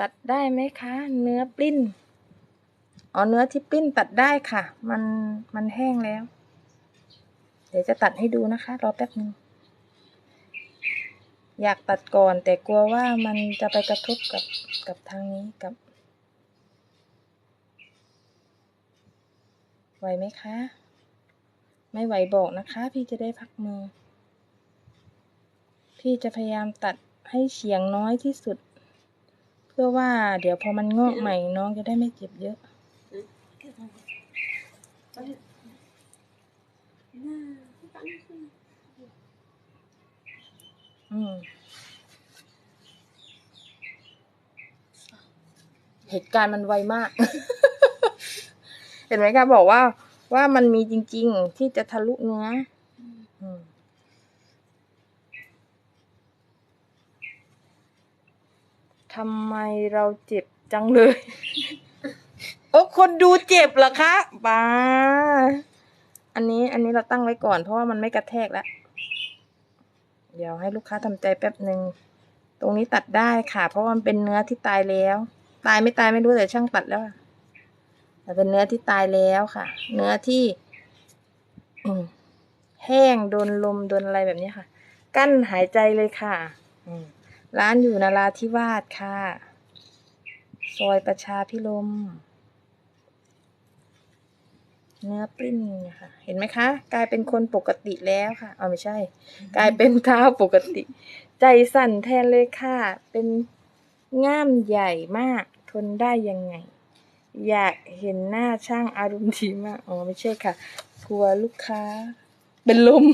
ตัดได้ไหมคะ เนื้อปลิ้นอ๋อเนื้อที่ปลิ้นตัดได้ค่ะ มันมันแห้งแล้ว เดี๋ยวจะตัดให้ดูนะคะ รอแป๊บนึง อยากตัดก่อนแต่กลัวว่ามันจะไปกระทบกับกับทางนี้กับ ไหวไหมคะ ไม่ไหวบอกนะคะ พี่จะได้พักมือ พี่จะพยายามตัดให้เฉียงน้อยที่สุด พื่อว่าเดี๋ยวพอมันงอกใหม่น้องจะได้ไม่เจ็บเยอะอืมเหตุการณ์มันไวมาก เห็นไหมคะบอกว่า ว่ามันมีจริง ๆ ที่จะทะลุเนื้ออืม ทำไมเราเจ็บจังเลย โอ้คนดูเจ็บเหรอคะบ้าอันนี้อันนี้เราตั้งไว้ก่อน เพราะว่ามันไม่กระแทกแล้ว เดี๋ยวให้ลูกค้าทำใจแป๊บหนึ่ง ตรงนี้ตัดได้ค่ะ เพราะว่ามันเป็นเนื้อที่ตายแล้ว ตายไม่ตายไม่รู้แต่ช่างตัดแล้วแต่เป็นเนื้อที่ตายแล้วค่ะ เนื้อที่อืแห้งโดนลมโดนอะไรแบบนี้ค่ะ กั้นหายใจเลยค่ะ อืม ร้านอยู่นาราธิวาสค่ะ ซอยประชาพิรมเนื้อปลิ้นค่ะ เห็นไหมคะ กลายเป็นคนปกติแล้วค่ะเอาไม่ใช่ กลายเป็นเท้าปกติ ใจสั่นแทนเลยค่ะ เป็นง่ามใหญ่มาก ทนได้ยังไง อยากเห็นหน้าช่างอารมณ์ดีมาก อ๋อ ไม่ใช่ค่ะ กลัวลูกค้า เป็นลม